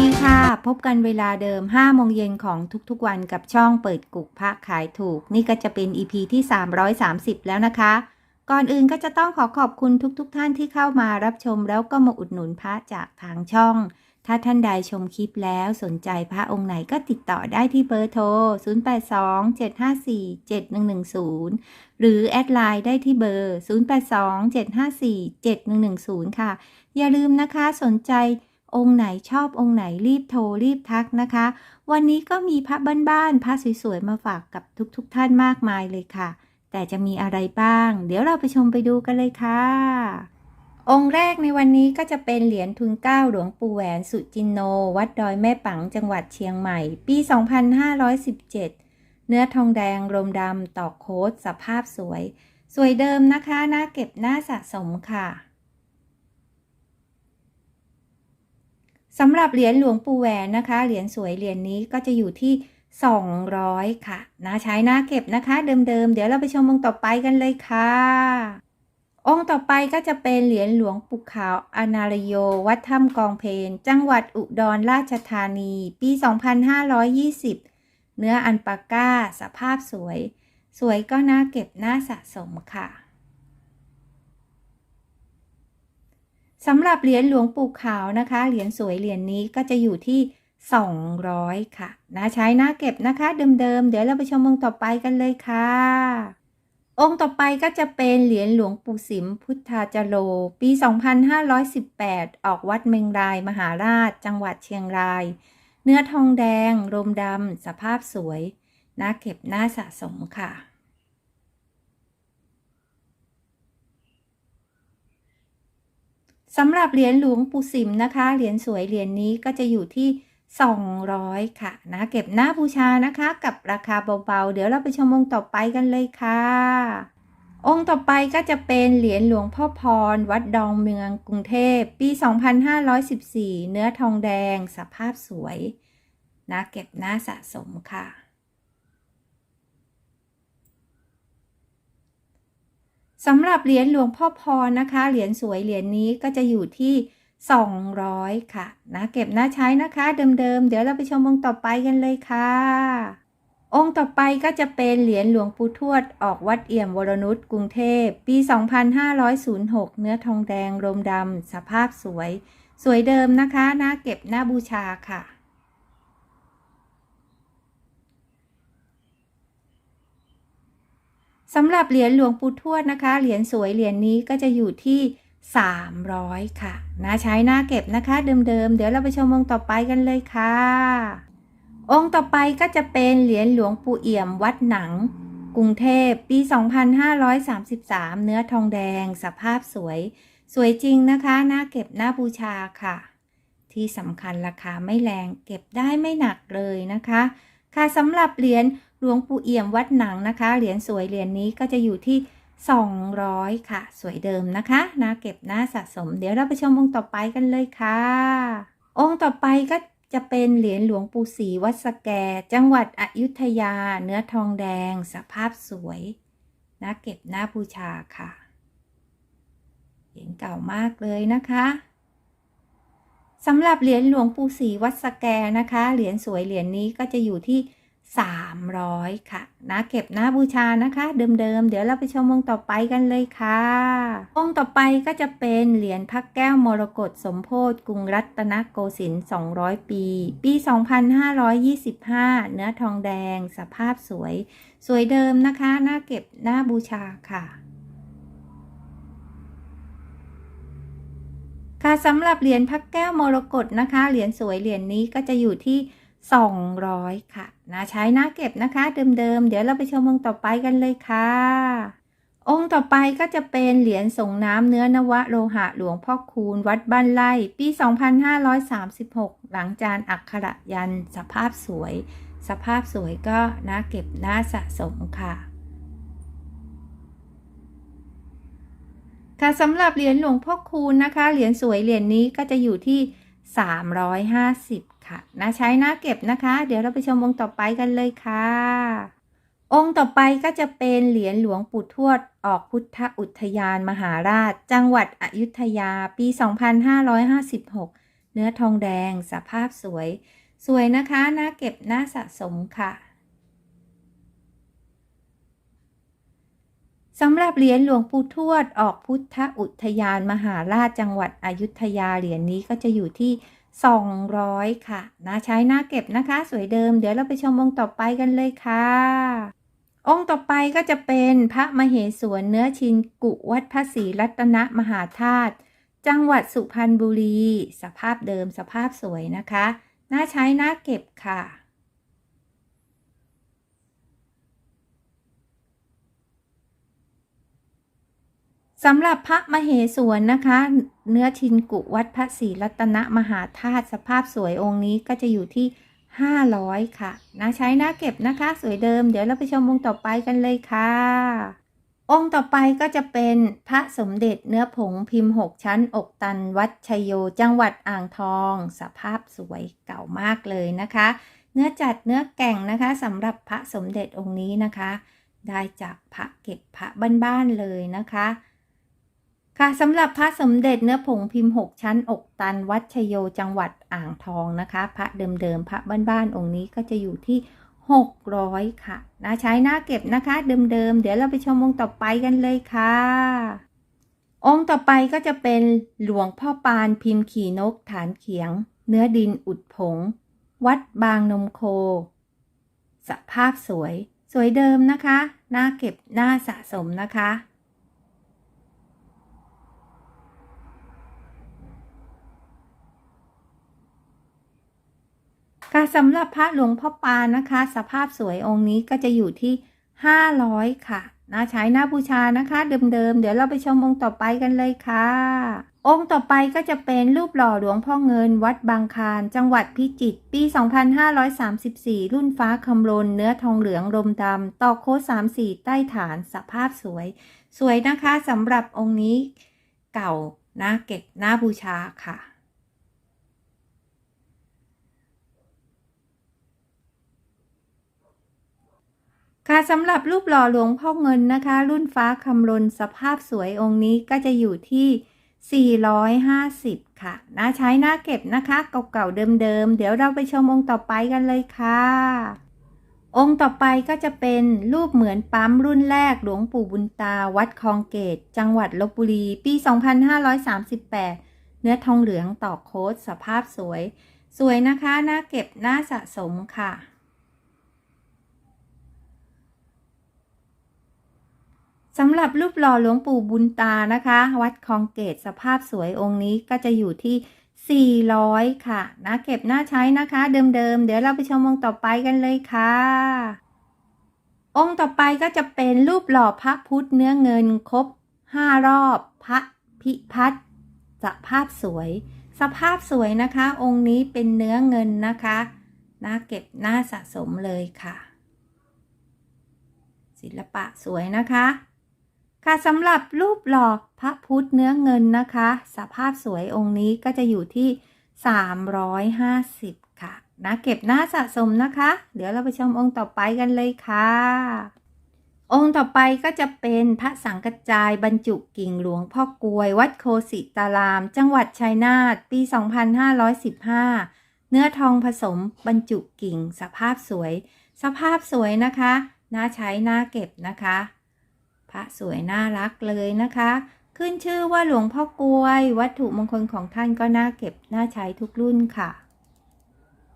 ดีค่ะ พบกันเวลาเดิม 5 โมงเย็นของทุกๆวันกับช่องเปิดกุกพระขายถูก นี่ก็จะเป็น EP ที่ 330 แล้วนะคะ ก่อนอื่นก็จะต้องขอขอบคุณทุกๆทท่านที่เข้ามารับชมแล้วก็มาอุดหนุนพระจากทางช่อง ถ้าท่านใดชมคลิปแล้วสนใจพระองค์ไหนก็ติดต่อได้ที่เบอร์โทร 0827547110 หรือแอดไลน์ได้ที่เบอร์ 0827547110 ค่ะ อย่าลืมนะคะสนใจ องค์ไหนชอบองค์ไหนรีบโทรรีบทักนะคะ วันนี้ก็มีพระบ้านๆพระสวยๆ มาฝากกับทุกๆทท่านมากมายเลยค่ะ แต่จะมีอะไรบ้าง เดี๋ยวเราไปชมไปดูกันเลยค่ะ องค์แรกในวันนี้ก็จะเป็นเหรียญทุนเก้าหลวงปู่แหวนสุจินโน วัดดอยแม่ปังจังหวัดเชียงใหม่ ปี 2517 เนื้อทองแดงรมดำตอกโค้ดสภาพสวย สวยเดิมนะคะน้าเก็บน้าสะสมค่ะ สำหรับเหรียญหลวงปู่แหวนนะคะ เหรียญสวยเหรียญนี้ก็จะอยู่ที่ 200 ค่ะนะใช้หน้าเก็บนะคะ เดิมๆ เดี๋ยวเราไปชมองค์ต่อไปกันเลยค่ะ องค์ต่อไปก็จะเป็นเหรียญหลวงปู่ขาวอนาลโย วัดถ้ำกองเพนจังหวัดอุดรราชธานี ปี 2520 เนื้ออันปาก้า สภาพสวย สวยก็น่าเก็บน้าสะสมค่ะ สำหรับเหรียญหลวงปู่ขาวนะคะ เหรียญสวยเหรียญนี้ก็จะอยู่ที่ 200 ค่ะนะใช้หน้าเก็บนะคะ เดิมๆ เดี๋ยวเราไปชมองค์ต่อไปกันเลยค่ะ องค์ต่อไปก็จะเป็นเหรียญหลวงปู่สิมพุทธาจโร ปี 2518 ออกวัดเมงราย มหาราช จังหวัดเชียงราย เนื้อทองแดง รมดำสภาพสวย หน่าเก็บหน้าสะสมค่ะ สำหรับเหรียญหลวงปู่สิมนะคะ เหรียญสวยเหรียญนี้ก็จะอยู่ที่ 200 ค่ะนะ เก็บหน้าบูชานะคะ กับราคาเบาๆ เดี๋ยวเราไปชมองค์ต่อไปกันเลยค่ะ องค์ต่อไปก็จะเป็นเหรียญหลวงพ่อพร วัดดองเมืองกรุงเทพ ปี 2514 เนื้อทองแดง สภาพสวยนะ เก็บหน้าสะสมค่ะ สำหรับเหรียญหลวงพ่อพรนะคะ เหรียญสวยเหรียญนี้ก็จะอยู่ที่ 200 ค่ะนะเก็บน้าใช้นะคะเดิมๆ เดี๋ยวเราไปชมองค์ต่อไปกันเลยค่ะ องค์ต่อไปก็จะเป็นเหรียญหลวงปู่ทวดออกวัดเอี่ยมวรนุชกรุงเทพ ปี 2506 เนื้อทองแดงรมดำสภาพสวย สวยเดิมนะคะน้าเก็บน้าบูชาค่ะ สำหรับเหรียญหลวงปู่ทวดนะคะ เหรียญสวยเหรียญนี้ก็จะอยู่ที่ 300 ค่ะนะใช้หน้าเก็บนะคะเดิมๆ เดี๋ยวเราไปชมองค์ต่อไปกันเลยค่ะ องค์ต่อไปก็จะเป็นเหรียญหลวงปู่เอี่ยมวัดหนัง กรุงเทพปี 2533 เนื้อทองแดง สภาพสวย สวยจริงนะคะหน้าเก็บหน้าบูชาค่ะ ที่สำคัญราคาไม่แรงเก็บได้ไม่หนักเลยนะคะ ค่ะสำหรับเหรียญ หลวงปู่เอี่ยมวัดหนังนะคะ เหรียญสวยเหรียญนี้ก็จะอยู่ที่ 200 ค่ะ สวยเดิมนะคะนะเก็บหน้าสะสม เดี๋ยวเราไปชมองค์ต่อไปกันเลยค่ะ องค์ต่อไปก็จะเป็นเหรียญหลวงปู่ศรีวัดสแก จังหวัดอยุธยา เนื้อทองแดง สภาพสวยนะเก็บหน้าบูชาค่ะเหรียญเก่ามากเลยนะคะสำหรับเหรียญหลวงปู่ศรีวัดสแกนะคะ เหรียญสวยเหรียญนี้ก็จะอยู่ที่ 300 ค่ะนะเก็บหน้าบูชานะคะ เดิมๆ เดี๋ยวเราไปชมองต่อไปกันเลยค่ะองต่อไปก็จะเป็นเหรียญพระแก้วมรกตสมโพธิกรุงรัตนโกสินทร์200 ปี ปี 2525 เนื้อทองแดง สภาพสวย สวยเดิมนะคะ หน้าเก็บหน้าบูชาค่ะค่ะสำหรับเหรียญพระแก้วมรกตนะคะ เหรียญสวยเหรียญนี้ก็จะอยู่ที่ 200 ค่ะนะใช้หน้าเก็บนะคะ เดิมๆ เดี๋ยวเราไปชมองค์ต่อไปกันเลยค่ะ องค์ต่อไปก็จะเป็นเหรียญส่งน้ำเนื้อนวะโลหะหลวงพ่อคูณวัดบ้านไร่ปี 2536 หลังจานอักขระยันสภาพสวย สภาพสวยก็น่าเก็บน่าสะสมค่ะค่ะสำหรับเหรียญหลวงพ่อคูณนะคะ เหรียญสวยเหรียญนี้ก็จะอยู่ที่ 350 ค่ะนะใช้น้าเก็บนะคะ เดี๋ยวเราไปชมองค์ต่อไปกันเลยค่ะ องค์ต่อไปก็จะเป็นเหรียญหลวงปู่ทวด ออกพุทธอุทยานมหาราช จังหวัดอยุธยาปี 2556 เนื้อทองแดงสภาพสวย สวยนะคะน่าเก็บน่าสะสมค่ะสำหรับเหรียญหลวงปู่ทวด ออกพุทธอุทยานมหาราชจังหวัดอยุธยาเหรียญนนี้ก็จะอยู่ที่ 200 ค่ะนะใช้หน้าเก็บนะคะ สวยเดิม เดี๋ยวเราไปชมองค์ต่อไปกันเลยค่ะ องค์ต่อไปก็จะเป็นพระมเหสวนเนื้อชินกุวัดพระศรีรัตนมหาธาตุจังหวัดสุพรรณบุรี สภาพเดิมสภาพสวยนะคะน่าใช้หน้าเก็บค่ะ สำหรับพระมเหสวนนะคะ เนื้อชินกุวัดพระศรีรัตนมหาธาตุสภาพสวยองค์นี้ก็จะอยู่ที่ 500 ค่ะนะใช้หน้าเก็บนะคะ สวยเดิมเดี๋ยวเราไปชมองค์ต่อไปกันเลยค่ะ องค์ต่อไปก็จะเป็นพระสมเด็จเนื้อผงพิมพ์ 6 ชั้น อกตันวัดชยโย จังหวัดอ่างทอง สภาพสวยเก่ามากเลยนะคะ เนื้อจัดเนื้อแก่งนะคะสำหรับพระสมเด็จองค์นี้นะคะ ได้จากพระเก็บพระบ้านๆเลยนะคะ ค่ะสำหรับพระสมเด็จเนื้อผงพิมพ์ 6 ชั้นอกตันวัดชโยจังหวัดอ่างทองนะคะ พระเดิมๆพระบ้านๆองค์นี้ก็จะอยู่ที่ 600 ค่ะนะใช้หน้าเก็บนะคะ เดิมๆเดี๋ยวเราไปชมองค์ต่อไปกันเลยค่ะ องค์ต่อไปก็จะเป็นหลวงพ่อปานพิมพ์ขี่นกฐานเขียง เนื้อดินอุดผง วัดบางนมโค สภาพสวย สวยเดิมนะคะ หน้าเก็บหน้าสะสมนะคะ ค่ะสำหรับพระหลวงพ่อปานนะคะ สภาพสวยองค์นี้ก็จะอยู่ที่ 500 ค่ะนะใช้หน้าบูชานะคะ เดิมๆ เดี๋ยวเราไปชมองค์ต่อไปกันเลยค่ะ องค์ต่อไปก็จะเป็นรูปหล่อหลวงพ่อเงินวัดบางคาร จังหวัดพิจิตรปี 2534 รุ่นฟ้าคำรนเนื้อทองเหลืองลมดำต่อโค้ด34 ใต้ฐานสภาพสวย สวยนะคะสำหรับองค์นี้เก่านะเก็บหน้าบูชาค่ะ ค่ะสำหรับรูปหล่อหลวงพ่อเงินนะคะ รุ่นฟ้าคำรนสภาพสวยองค์นี้ก็จะอยู่ที่ 450 ค่ะนะใช้หน้าเก็บนะคะ เก่าๆเดิมๆ เดี๋ยวเราไปชมองค์ต่อไปกันเลยค่ะ องค์ต่อไปก็จะเป็นรูปเหมือนปั๊มรุ่นแรกหลวงปู่บุญตาวัดคลองเกต จังหวัดลบบุรี ปี 2538 เนื้อทองเหลืองต่อโค้ดสภาพสวย สวยนะคะน้าเก็บน้าสะสมค่ะ สำหรับรูปหล่อหลวงปู่บุญตานะคะ วัดคลองเกตสภาพสวยองค์นี้ก็จะอยู่ที่ 400 ค่ะ นะเก็บหน้าใช้นะคะ เดิมๆ เดี๋ยวเราไปชมองค์ต่อไปกันเลยค่ะ องค์ต่อไปก็จะเป็นรูปหล่อพระพุทธเนื้อเงินครบ 5 รอบ พระพิพัฒน์สภาพสวย สภาพสวยนะคะ องค์นี้เป็นเนื้อเงินนะคะน่าเก็บหน้าสะสมเลยค่ะ ศิลปะสวยนะคะ ค่ะสำหรับรูปหล่อพระพุทธเนื้อเงินนะคะ สภาพสวยองค์นี้ก็จะอยู่ที่ 350 ค่ะนะเก็บหน้าสะสมนะคะ เดี๋ยวเราไปชมองค์ต่อไปกันเลยค่ะ องค์ต่อไปก็จะเป็นพระสังกจจายบรรจุกิ่งหลวงพ่อกวย วัดโคสิตาราม จังหวัดชัยนาทปี 2515 เนื้อทองผสมบรรจุกิ่ง สภาพสวย สภาพสวยนะคะน่าใช้น่าเก็บนะคะ พระสวยน่ารักเลยนะคะ ขึ้นชื่อว่าหลวงพ่อกลวย วัตถุมงคลของท่านก็น่าเก็บน่าใช้ทุกรุ่นค่ะ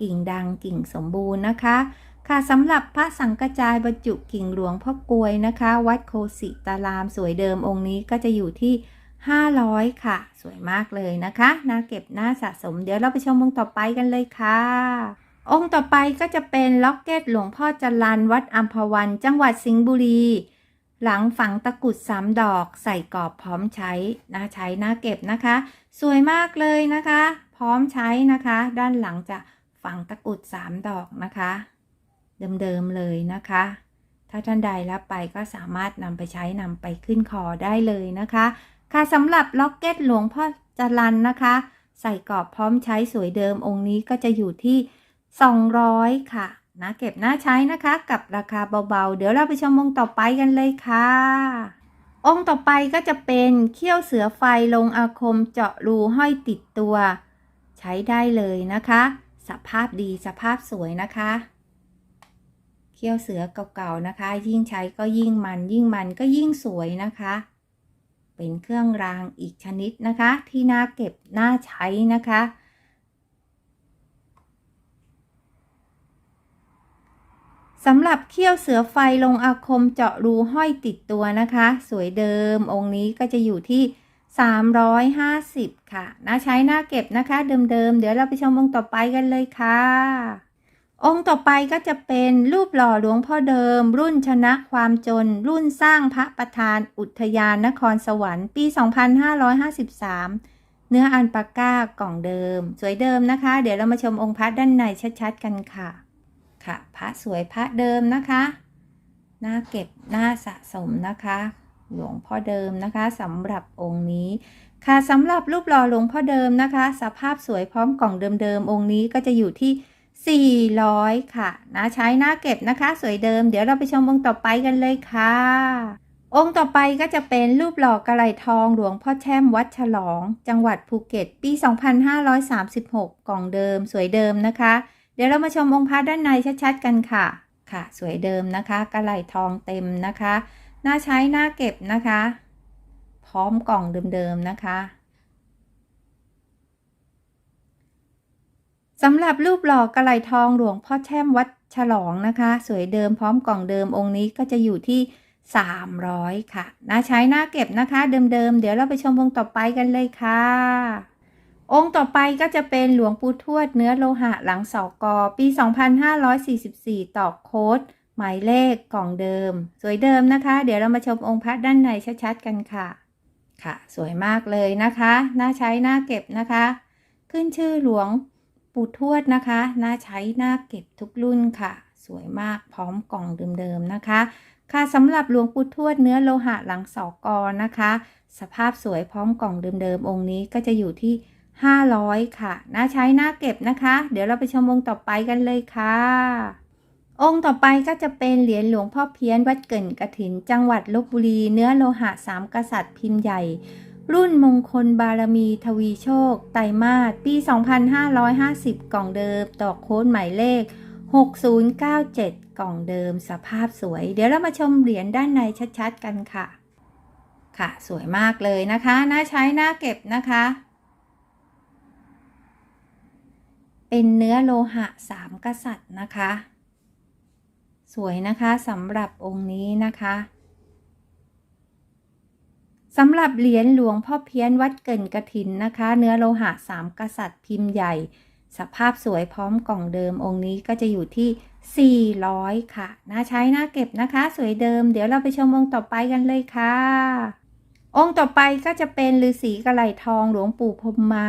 กิ่งดังกิ่งสมบูรณ์นะคะ ค่ะสำหรับพระสังกจายบรรจุกิ่งหลวงพ่อกลวยนะคะ วัดโคสิตารามสวยเดิมองค์นี้ก็จะอยู่ที่ 500 ค่ะ สวยมากเลยนะคะ น่าเก็บน่าสะสม เดี๋ยวเราไปชมองค์ต่อไปกันเลยค่ะองค์ต่อไปก็จะเป็นล็อกเก็ตหลวงพ่อจรันวัดอัมพวัน จังหวัดสิงห์บุรี หลังฝังตะกุดสามดอกใส่กรอบพร้อมใช้นะใช้หน้าเก็บนะคะ สวยมากเลยนะคะ พร้อมใช้นะคะ ด้านหลังจะฝังตะกุดสามดอกนะคะ เดิมๆเลยนะคะ ถ้าท่านใดรับไปก็สามารถนำไปใช้นำไปขึ้นคอได้เลยนะคะ ค่ะสำหรับล็อกเก็ตหลวงพ่อจรันนะคะ ใส่กรอบพร้อมใช้สวยเดิมองค์นี้ก็จะอยู่ที่ 200 ค่ะ นะเก็บหน้าใช้นะคะ กับราคาเบาๆ เดี๋ยวเราไปชมองค์ต่อไปกันเลยค่ะ องค์ต่อไปก็จะเป็นเขี้ยวเสือไฟลงอาคมเจาะรูห้อยติดตัว ใช้ได้เลยนะคะ สภาพดีสภาพสวยนะคะ เขี้ยวเสือเก่าๆนะคะ ยิ่งใช้ก็ยิ่งมัน ยิ่งมันก็ยิ่งสวยนะคะ เป็นเครื่องรางอีกชนิดนะคะ ที่น่าเก็บน่าใช้นะคะ สำหรับเขี้ยวเสือไฟลงอาคมเจาะรูห้อยติดตัวนะคะ สวยเดิมองค์นี้ก็จะอยู่ที่ 350 ค่ะน่าใช้น่าเก็บนะคะ เดิมๆ เดี๋ยวเราไปชมองค์ต่อไปกันเลยค่ะ องค์ต่อไปก็จะเป็นรูปหล่อหลวงพ่อเดิม รุ่นชนะความจน รุ่นสร้างพระประธานอุทยานนครสวรรค์ปี 2553 เนื้ออันปาก้ากล่องเดิม สวยเดิมนะคะ เดี๋ยวเรามาชมองค์พระด้านในชัดๆ กันค่ะ ค่ะ พระสวยพระเดิมนะคะน่าเก็บน่าสะสมนะคะ หลวงพ่อเดิมนะคะสำหรับองค์นี้ ค่ะสำหรับรูปหล่อหลวงพ่อเดิมนะคะ สภาพสวยพร้อมกล่องเดิมๆองค์นี้ก็จะอยู่ที่ 400 ค่ะนะใช้หน่าเก็บนะคะ สวยเดิมเดี๋ยวเราไปชมองค์ต่อไปกันเลยค่ะ องค์ต่อไปก็จะเป็นรูปหล่อกระไหลทองหลวงพ่อแช่มวัดฉลอง จังหวัดภูเก็ต ปี 2536 กล่องเดิม สวยเดิมนะคะ ดี๋ยวเรามาชมองค์พระด้านในชัดๆกันค่ะ ค่ะ สวยเดิมนะคะ กระไหลทองเต็มนะคะ น่าใช้น่าเก็บนะคะ พร้อมกล่องเดิมๆนะคะสำหรับรูปหล่อกระไหลทองหลวงพ่อแช่มวัดฉลองนะคะ สวยเดิมพร้อมกล่องเดิมองค์นี้ก็จะอยู่ที่ 300 ค่ะ น่าใช้น่าเก็บนะคะ เดิมๆเดี๋ยวเราไปชมองค์ต่อไปกันเลยค่ะ องค์ต่อไปก็จะเป็นหลวงปู่ทวดเนื้อโลหะหลังสอกอปี 2544 ต่อโค้ดหมายเลขกล่องเดิม สวยเดิมนะคะ เดี๋ยวเรามาชมองค์พระด้านในชัดๆกันค่ะ ค่ะ สวยมากเลยนะคะ น่าใช้น่าเก็บนะคะ ขึ้นชื่อหลวงปู่ทวดนะคะ น่าใช้น่าเก็บทุกรุ่นค่ะ สวยมากพร้อมกล่องเดิมๆนะคะ ค่ะสำหรับหลวงปู่ทวดเนื้อโลหะหลังสอกอนะคะ สภาพสวยพร้อมกล่องเดิมๆองค์นี้ก็จะอยู่ที่ 500 ค่ะ น่าใช้น่าเก็บนะคะ เดี๋ยวเราไปชมองค์ต่อไปกันเลยค่ะ องค์ต่อไปก็จะเป็นเหรียญหลวงพ่อเพี้ยนวัดเกินกระถิน จังหวัดลบบุรี เนื้อโลหะสามกษัตริย์พิมพ์ใหญ่ รุ่นมงคลบารมีทวีโชค ไตรมาสปี 2550 กล่องเดิมต่อโค้ดหมายเลข 6097 กล่องเดิมสภาพสวย เดี๋ยวเรามาชมเหรียญด้านในชัดๆกันค่ะ ค่ะ สวยมากเลยนะคะ น่าใช้น่าเก็บนะคะ เป็นเนื้อโลหะสามกษัตริย์นะคะ สวยนะคะสำหรับองค์นี้นะคะสำหรับเหรียญหลวงพ่อเพี้ยนวัดเกินกระถินนะคะ เนื้อโลหะสามกษัตริย์พิมพ์ใหญ่ สภาพสวยพร้อมกล่องเดิมองค์นี้ก็จะอยู่ที่ 400 ค่ะ น่าใช้น่าเก็บนะคะ สวยเดิม เดี๋ยวเราไปชมองค์ต่อไปกันเลยค่ะ องค์ต่อไปก็จะเป็นฤาษีกระไหลทองหลวงปู่พรมมา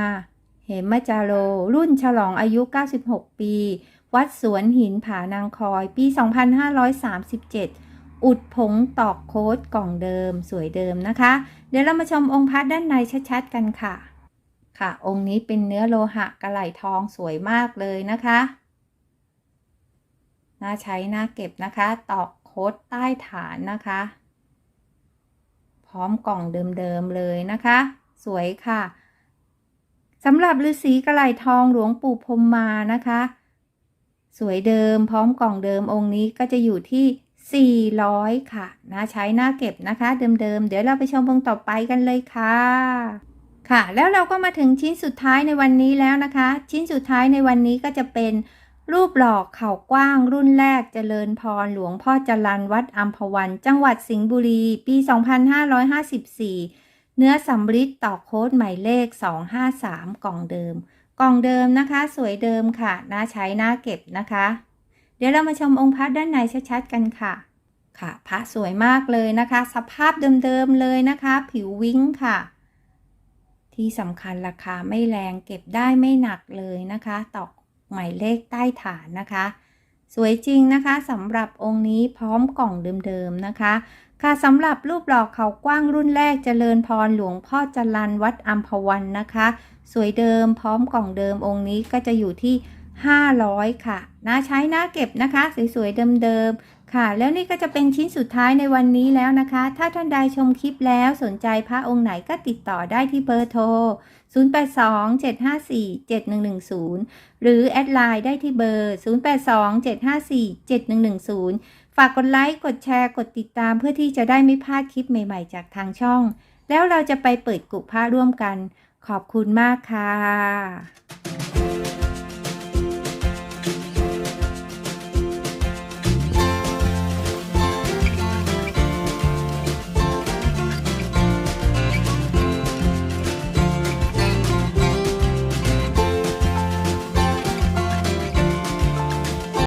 เหมจาโร รุ่นฉลองอายุ 96 ปี วัดสวนหินผานางคอย ปี 2537 อุดผงตอกโค้ดกล่องเดิมสวยเดิมนะคะ เดี๋ยวเรามาชมองค์พระด้านในชัดๆกันค่ะ ค่ะ องค์นี้เป็นเนื้อโลหะกระไหลทองสวยมากเลยนะคะน่าใช้น่าเก็บนะคะ ตอกโค้ดใต้ฐานนะคะ พร้อมกล่องเดิมๆเลยนะคะ สวยค่ะ สำหรับฤาษีกระไหลทองหลวงปู่พรมมานะคะ สวยเดิมพร้อมกล่องเดิมองค์นี้ก็จะอยู่ที่ 400 ค่ะน่าใช้น่าเก็บนะคะ เดิมๆ เดี๋ยวเราไปชมองค์ต่อไปกันเลยค่ะ ค่ะแล้วเราก็มาถึงชิ้นสุดท้ายในวันนี้แล้วนะคะ ชิ้นสุดท้ายในวันนี้ก็จะเป็นรูปหลอกเข่ากว้างรุ่นแรกเจริญพรหลวงพ่อจรันวัดอัมพวัน จังหวัดสิงห์บุรี ปี 2554 เนื้อสำริดต่อโค้ดหมายเลข 253 กล่องเดิม กล่องเดิมนะคะ สวยเดิมค่ะ น่าใช้น่าเก็บนะคะ เดี๋ยวเรามาชมองค์พระด้านในชัดๆกันค่ะ ค่ะพระสวยมากเลยนะคะ สภาพเดิมๆเลยนะคะ ผิววิ้งค่ะ ที่สำคัญราคาไม่แรงเก็บได้ไม่หนักเลยนะคะ ตอกหมายเลขใต้ฐานนะคะ สวยจริงนะคะสำหรับองค์นี้พร้อมกล่องเดิมๆนะคะ ค่ะสำหรับรูปหล่อเขากว้างรุ่นแรกเจริญพรหลวงพ่อจรันวัดอัมพวันนะคะ สวยเดิมพร้อมกล่องเดิมองค์นี้ก็จะอยู่ที่ 500 ค่ะน่าใช้น่าเก็บนะคะ สวยๆเดิมๆค่ะ แล้วนี่ก็จะเป็นชิ้นสุดท้ายในวันนี้แล้วนะคะ ถ้าท่านใดชมคลิปแล้วสนใจพระองค์ไหนก็ติดต่อได้ที่เบอร์โทร 0827547110 หรือแอดไลน์ได้ที่เบอร์ 0827547110 ฝากกดไลค์ กดแชร์ กดติดตามเพื่อที่จะได้ไม่พลาดคลิปใหม่ ๆ จากทางช่อง แล้วเราจะไปเปิดกุพระร่วมกัน ขอบคุณมากค่ะ